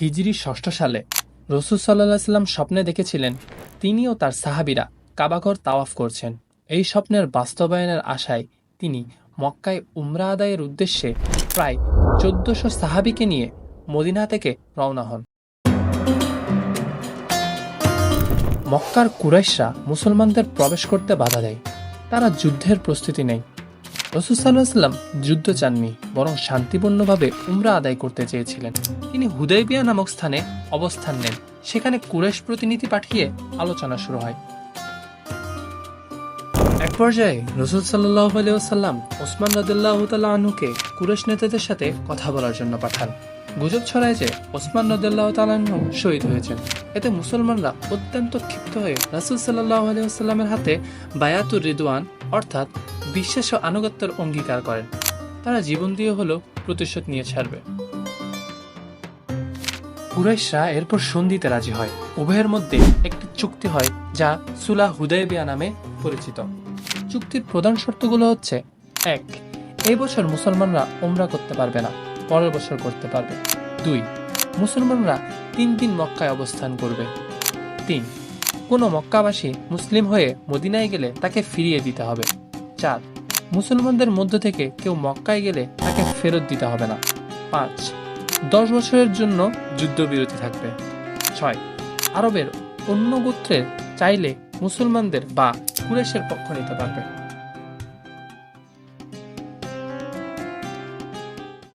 হিজরি ষষ্ঠ সালে রসুল সাল্লাহ সাল্লাম স্বপ্নে দেখেছিলেন তিনি ও তার সাহাবিরা কাবাঘর তাওয়াফ করছেন। এই স্বপ্নের বাস্তবায়নের আশায় তিনি মক্কায় উমরা আদায়ের উদ্দেশ্যে প্রায় চোদ্দশো সাহাবিকে নিয়ে মদিনা থেকে রওনা হন। মক্কার কুরাইশরা মুসলমানদের প্রবেশ করতে বাধা দেয়। তারা যুদ্ধের প্রস্তুতি নেয়। রসুল সাল্লাহ সাল্লাম যুদ্ধ চাননি, বরং শান্তিপূর্ণভাবে উমরা আদায় করতে চেয়েছিলেন। তিনি হুদয়বিয়া নামক স্থানে অবস্থান নেন, সেখানে কুরেশ প্রতিনিধি পাঠিয়ে আলোচনা শুরু হয়। এক পর্যায়ে রসুল সাল্লাহ আলিয়াল্লাম ওসমান রদুল্লাহ তাল্লাহ আনহুকে কুরেশ নেতাদের সাথে কথা বলার জন্য পাঠান। গুজব ছড়ায় যে ওসমান রদুল্লাহ তালাহ শহীদ হয়েছেন। এতে মুসলমানরা অত্যন্ত ক্ষিপ্ত হয়ে রাসুল সাল্লাহ আলিয়াল্লামের হাতে বায়াতুর রিদওয়ান অর্থাৎ বিশ্বাস ও আনুগত্যের অঙ্গীকার করেন। তারা জীবন দিয়ে হলেও প্রতিশোধ নিয়ে ছাড়বে। কুরাইশরা এরপর সন্ধিতে রাজি হয়। উভয়ের মধ্যে একটি চুক্তি হয়, যা সুলা হুদয়বিয়া নামে পরিচিত। চুক্তির প্রধান শর্তগুলো হচ্ছে, এক, এই বছর মুসলমানরা ওমরা করতে পারবে না, পরের বছর করতে পারবে। দুই, মুসলমানরা তিন দিন মক্কায় অবস্থান করবে। তিন কোনো মক্কাবাসী মুসলিম হয়ে মদিনায় গেলে তাকে ফিরিয়ে দিতে হবে। চার, মুসলমানদের মধ্য থেকে কেউ মক্কায় গেলে তাকে ফেরত দিতে হবে না। পাঁচ, দশ বছরের জন্য যুদ্ধবিরতি থাকবে। ছয়, আরবের অন্য গোত্রের চাইলে মুসলমানদের বা কুরেশের পক্ষ নিতে পারবে।